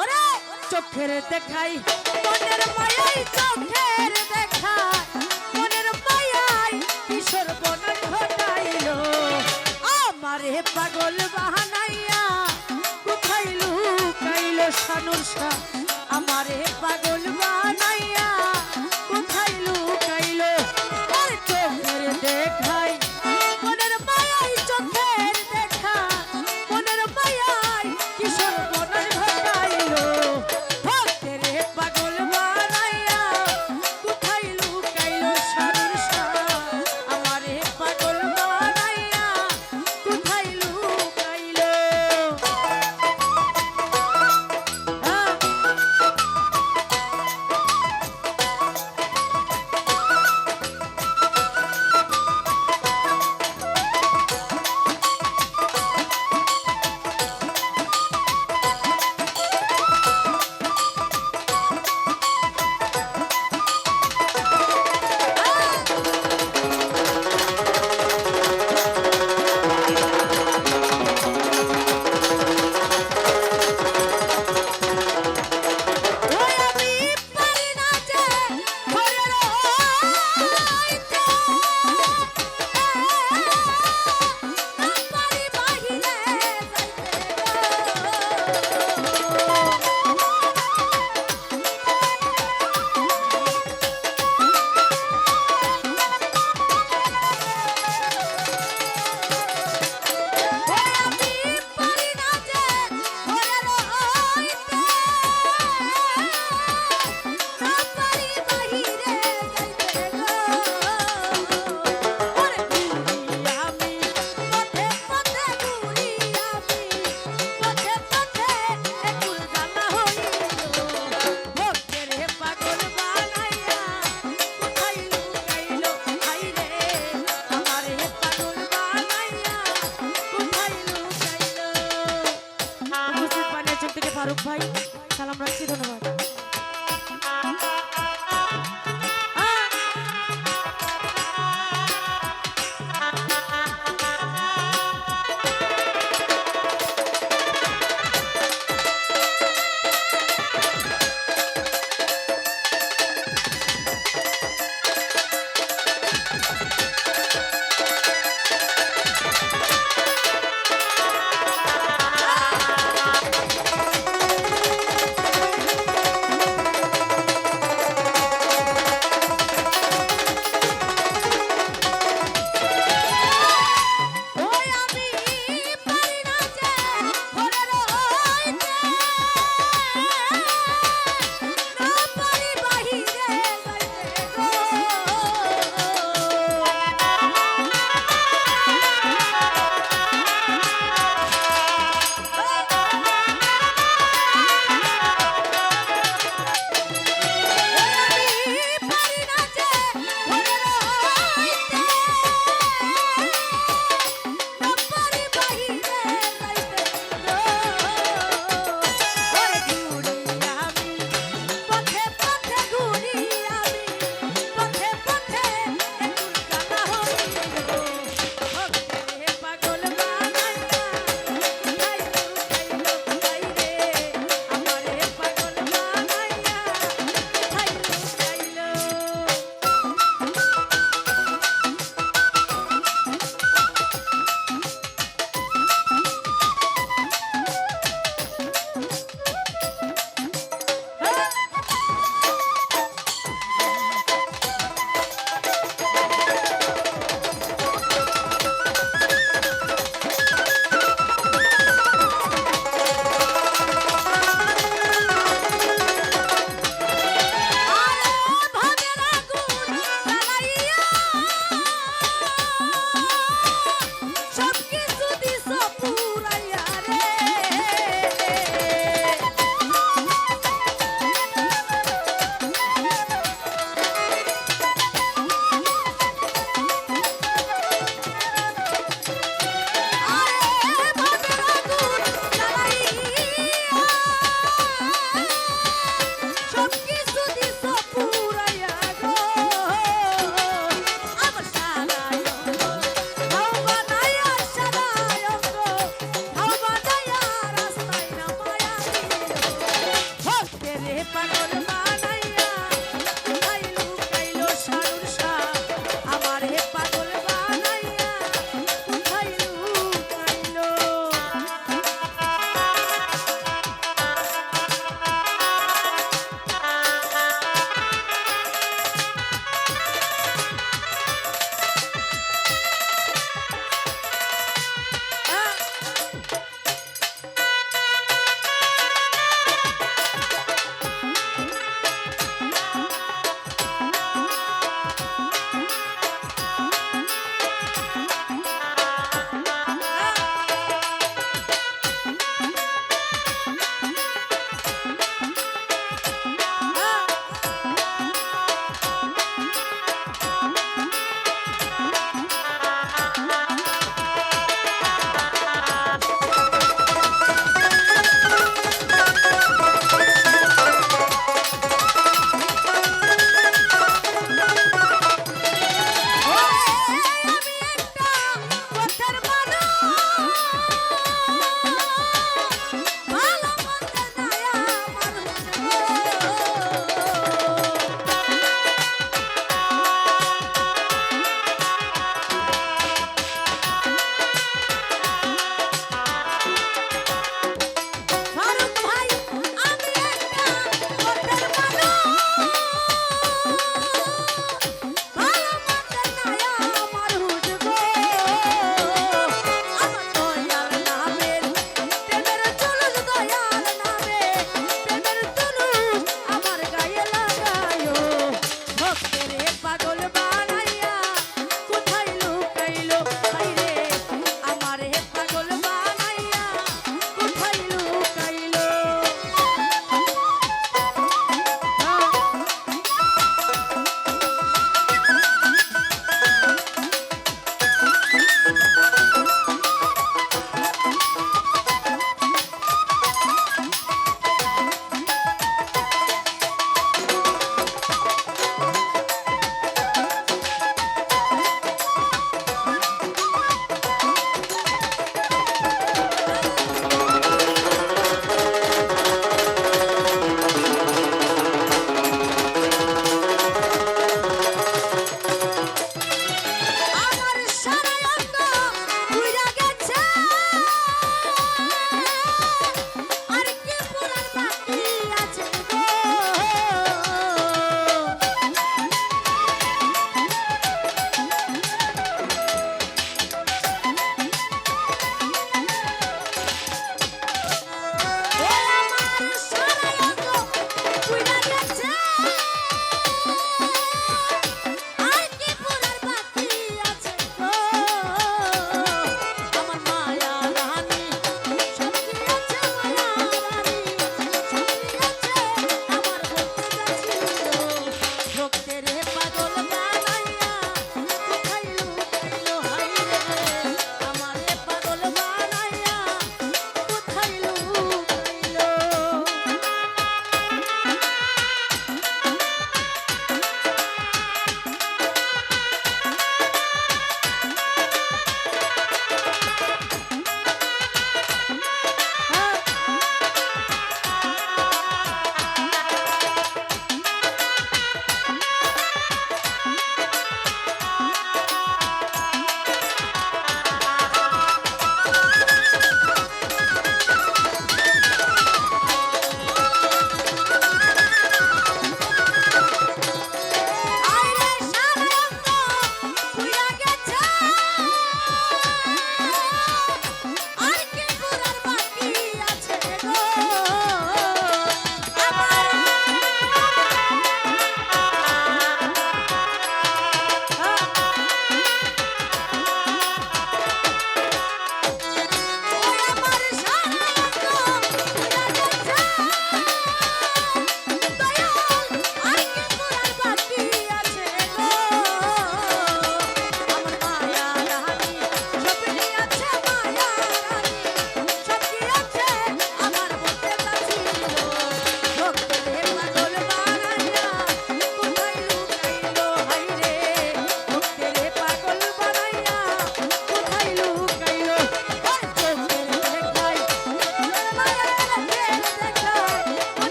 ওরে চোখের দেখাই। মনের মায়াই চোখের দেখাই। মনের মায়াই কিশোর বন ঘটাইল। আমারে পাগল বাহানাইয়া কোথায় লুকাইল সানুষা হে পাগল বাহানাইয়া